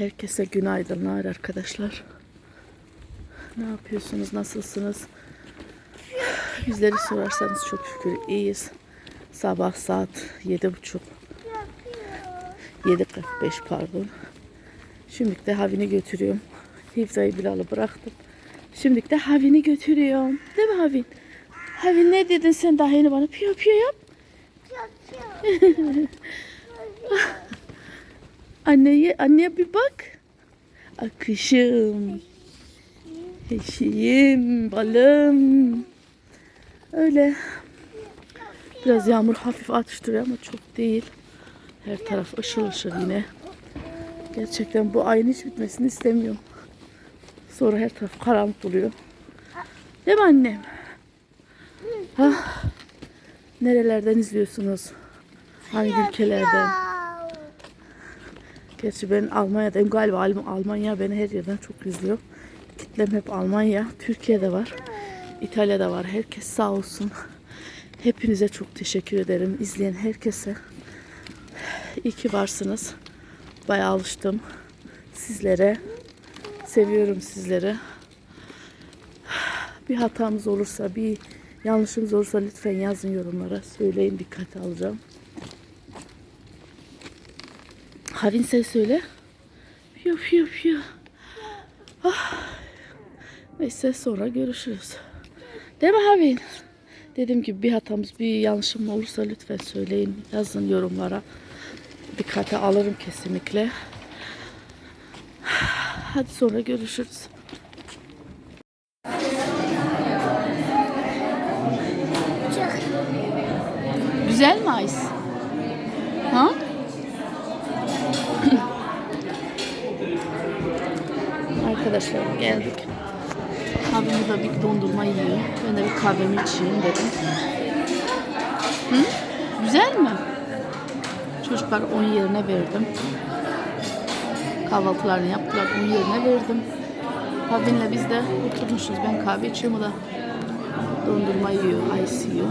Herkese günaydınlar arkadaşlar. Ne yapıyorsunuz? Nasılsınız? Bizleri sorarsanız çok şükür iyiyiz. Sabah saat yedi buçuk. 7.45 pardon. Şimdi de Havin'i götürüyorum. Hifza'yı Bilal'ı bıraktım. Şimdi de Havin'i götürüyorum. Değil mi Havin? Havin ne dedin sen daha yeni bana? Piyo piyo yap. Anneye, anneye bir bak. Akışım. Eşiğim, balım. Öyle. Biraz yağmur hafif atıştırıyor ama çok değil. Her taraf ışıl ışıl yine. Gerçekten bu ayın hiç bitmesini istemiyorum. Sonra her taraf karanlık oluyor. Değil mi annem? Ah, nerelerden izliyorsunuz? Hangi ülkelerden? Gerçi ben Almanya'dayım. Galiba Alm- Almanya beni her yerden çok izliyor. Kitlem hep Almanya. Türkiye'de var. İtalya'da var. Herkes sağ olsun. Hepinize çok teşekkür ederim. İzleyen herkese. İyi ki varsınız. Bayağı alıştım sizlere. Seviyorum sizleri. Bir hatamız olursa, bir yanlışımız olursa lütfen yazın yorumlara. Söyleyin dikkate alacağım. Havin sen söyle. Piyo piyo piyo. Ah. Neyse sonra görüşürüz. Değil mi Havin? Dediğim gibi bir hatamız, bir yanlışım olursa lütfen söyleyin. Yazın yorumlara. Dikkate alırım kesinlikle. Hadi sonra görüşürüz. Güzel mi Ice? Arkadaşlar geldik. Abim burada bir dondurma yiyor. Ben de bir kahvemi içeyim dedim. Hı? Güzel mi? Çocuklar onun yerine verdim. Kahvaltılarını yaptılar. Onun yerine verdim. Abimle biz de oturmuşuz. Ben kahve içiyorum. O da dondurma yiyor. Ice yiyor.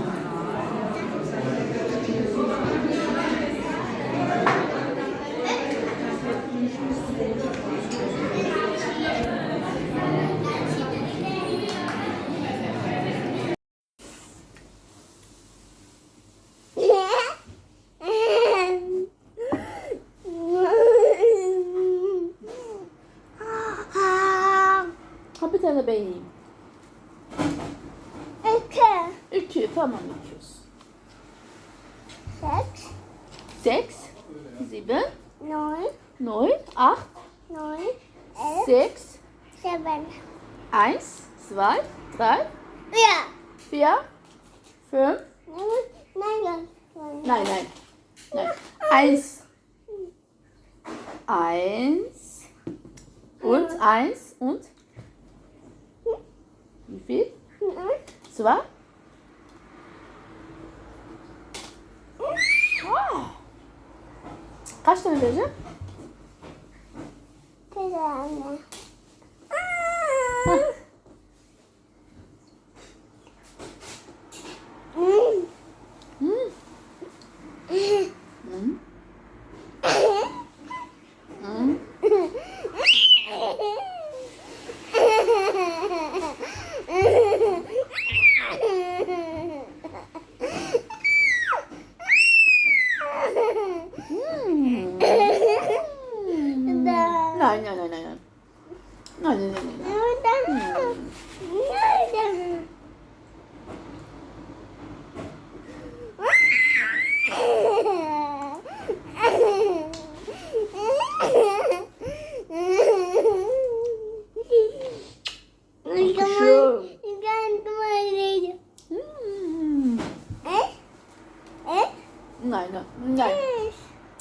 bebeğim? İki. İki tamam iki. Sechs. Sechs. Sieben. Neun. Neun. Acht. Neun. Elf. Sechs. Sieben. Eins. Zwei. Drei. Vier. Vier. Fünf. Nein, nein. Nein, nein. nein. Eins. Eins. Und eins und Wie viel? Zwei? Ah. Kaç tane vereceğim? Bir tane. Hah. Mm. Mm.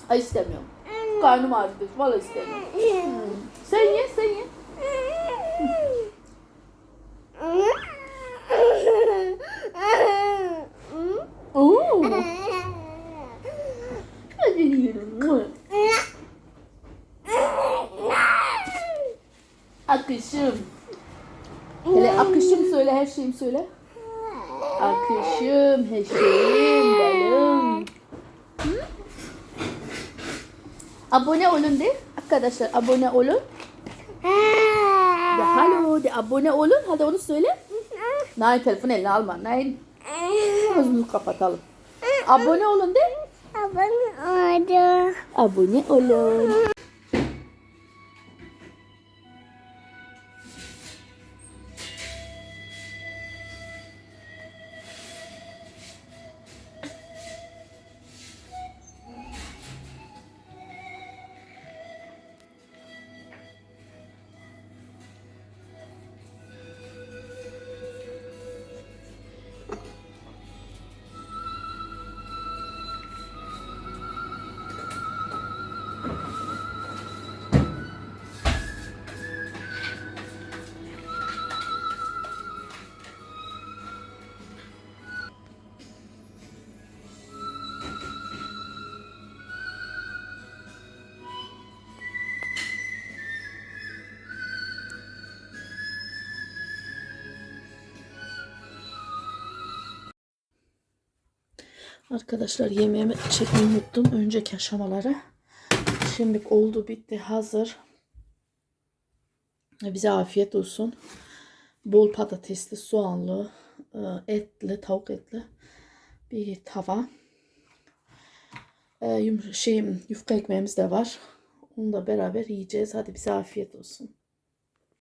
Ay istemiyorum. Karnım ağrıdı. Vallahi istemiyorum. Sen ye, sen ye. Oo. Akışım. Hele akışım söyle, her şeyim söyle. Akışım, her şeyim. Hı? Abone olun de. Arkadaşlar abone olun. De hallo de abone olun. Hadi onu söyle. Nein telefon eline alma. Nein. Ağzını kapatalım. Abone olun de. Abone oldu. Abone olun. Arkadaşlar yemeğimi çekmeyi unuttum. Önceki aşamaları. Şimdi oldu bitti hazır. Bize afiyet olsun. Bol patatesli, soğanlı, e, etli, tavuk etli bir tava. E, şey, yufka ekmeğimiz de var. Onu da beraber yiyeceğiz. Hadi bize afiyet olsun.